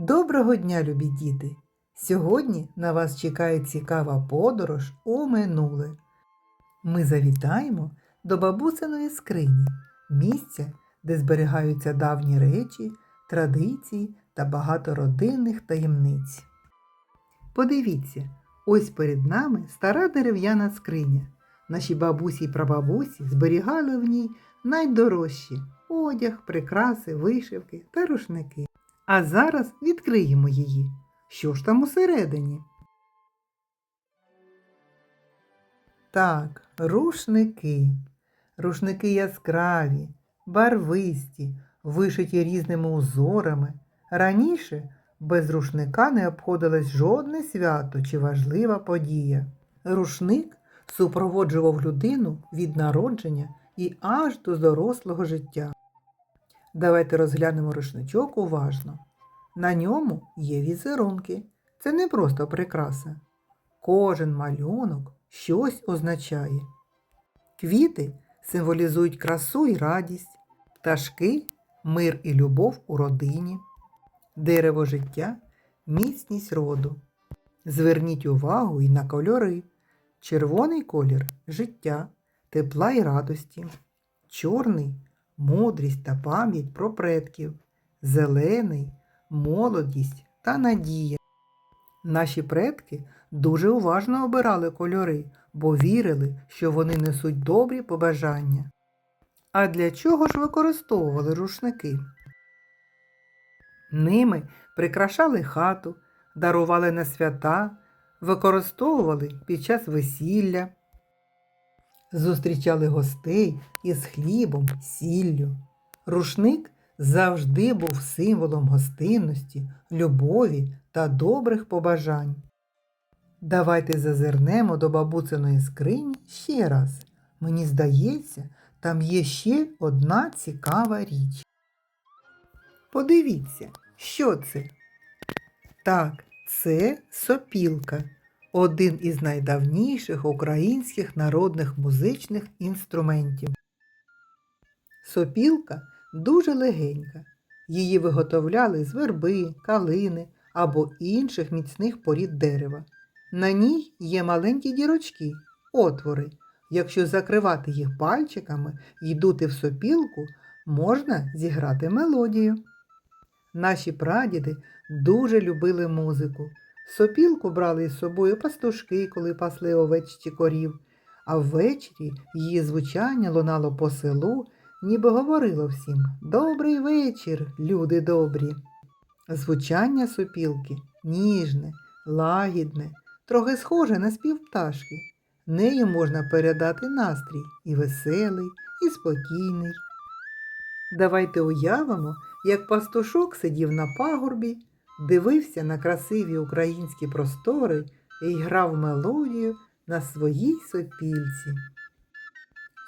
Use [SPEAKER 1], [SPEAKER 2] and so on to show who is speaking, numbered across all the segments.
[SPEAKER 1] Доброго дня, любі діти! Сьогодні на вас чекає цікава подорож у минуле. Ми завітаємо до бабусиної скрині, місця, де зберігаються давні речі, традиції та багато родинних таємниць. Подивіться, ось перед нами стара дерев'яна скриня. Наші бабусі й прабабусі зберігали в ній найдорожчі одяг, прикраси, вишивки та рушники. А зараз відкриємо її. Що ж там усередині? Так, рушники. Рушники яскраві, барвисті, вишиті різними узорами. Раніше без рушника не обходилось жодне свято чи важлива подія. Рушник супроводжував людину від народження і аж до дорослого життя. Давайте розглянемо рушничок уважно. На ньому є візерунки. Це не просто прикраса. Кожен малюнок щось означає. Квіти символізують красу і радість, пташки мир і любов у родині, дерево життя міцність роду. Зверніть увагу і на кольори. Червоний колір життя, тепла і радості, чорний мудрість та пам'ять про предків, зелений молодість та надія. Наші предки дуже уважно обирали кольори, бо вірили, що вони несуть добрі побажання. А для чого ж використовували рушники? Ними прикрашали хату, дарували на свята, використовували під час весілля, зустрічали гостей із хлібом, сіллю. Рушник завжди був символом гостинності, любові та добрих побажань. Давайте зазирнемо до бабуциної скрині ще раз. Мені здається, там є ще одна цікава річ. Подивіться, що це? Так, це сопілка, один із найдавніших українських народних музичних інструментів. Сопілка дуже легенька. Її виготовляли з верби, калини або інших міцних порід дерева. На ній є маленькі дірочки, отвори. Якщо закривати їх пальчиками і дути в сопілку, можна зіграти мелодію. Наші прадіди дуже любили музику. Сопілку брали із собою пастушки, коли пасли овець чи корів, а ввечері її звучання лунало по селу, ніби говорило всім Добрий вечір, люди добрі. Звучання сопілки ніжне, лагідне, трохи схоже на спів пташки. Нею можна передати настрій і веселий, і спокійний. Давайте уявимо, як пастушок сидів на пагорбі, дивився на красиві українські простори і грав мелодію на своїй сопілці.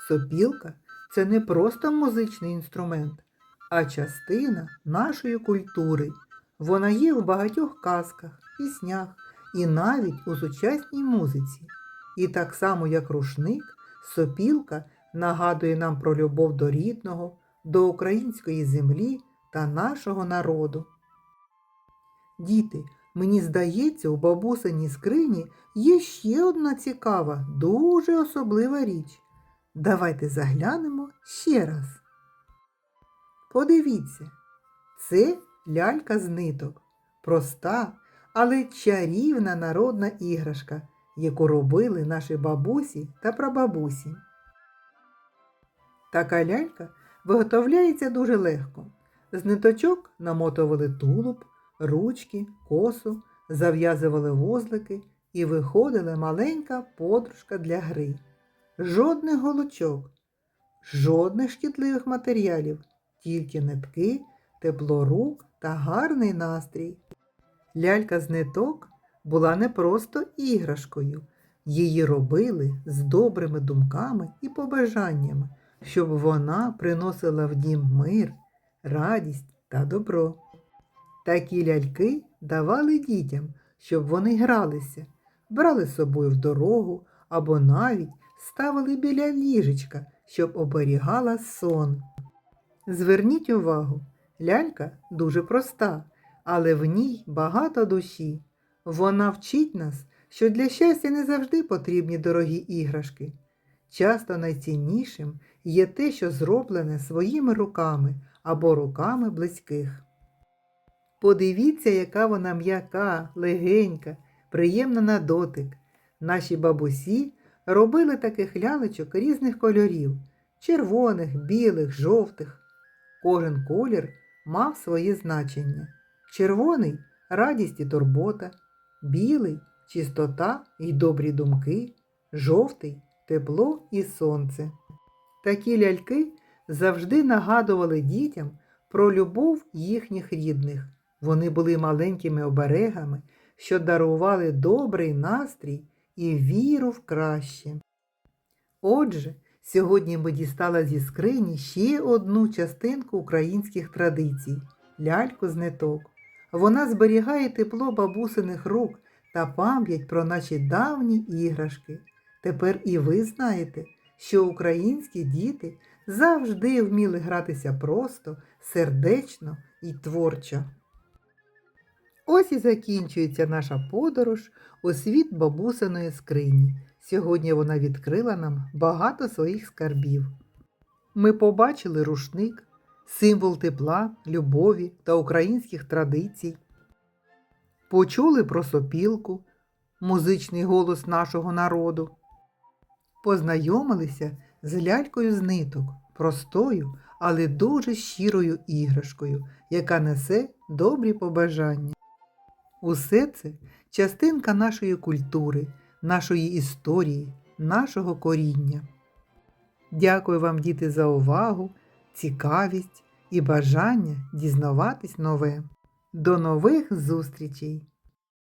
[SPEAKER 1] Сопілка це не просто музичний інструмент, а частина нашої культури. Вона є в багатьох казках, піснях і навіть у сучасній музиці. І так само, як рушник, сопілка нагадує нам про любов до рідного, до української землі та нашого народу. Діти, мені здається, у бабусиній скрині є ще одна цікава, дуже особлива річ. Давайте заглянемо ще раз. Подивіться, це лялька з ниток, проста, але чарівна народна іграшка, яку робили наші бабусі та прабабусі. Така лялька виготовляється дуже легко. З ниточок намотували тулуб, ручки, косу, зав'язували вузлики і виходила маленька подружка для гри. Жодних голочок, жодних шкідливих матеріалів, тільки нитки, тепло рук та гарний настрій. Лялька з ниток була не просто іграшкою, її робили з добрими думками і побажаннями, щоб вона приносила в дім мир, радість та добро. Такі ляльки давали дітям, щоб вони гралися, брали з собою в дорогу або навіть ставили біля ліжечка, щоб оберігала сон. Зверніть увагу, лялька дуже проста, але в ній багато душі. Вона вчить нас, що для щастя не завжди потрібні дорогі іграшки. Часто найціннішим є те, що зроблене своїми руками або руками близьких. Подивіться, яка вона м'яка, легенька, приємна на дотик. Наші бабусі робили таких лялечок різних кольорів червоних, білих, жовтих. Кожен колір мав своє значення. Червоний радість і турбота, білий чистота і добрі думки, жовтий тепло і сонце. Такі ляльки завжди нагадували дітям про любов їхніх рідних. Вони були маленькими оберегами, що дарували добрий настрій і віру в краще. Отже, сьогодні ми дістала зі скрині ще одну частинку українських традицій ляльку з ниток. Вона зберігає тепло бабусиних рук та пам'ять про наші давні іграшки. Тепер і ви знаєте, що українські діти завжди вміли гратися просто, сердечно і творчо. Ось і закінчується наша подорож у світ бабусиної скрині. Сьогодні вона відкрила нам багато своїх скарбів. Ми побачили рушник, символ тепла, любові та українських традицій. Почули про сопілку, музичний голос нашого народу. Познайомилися з лялькою з ниток, простою, але дуже щирою іграшкою, яка несе добрі побажання. Усе це частинка нашої культури, нашої історії, нашого коріння. Дякую вам, діти, за увагу, цікавість і бажання дізнаватись нове. До нових зустрічей!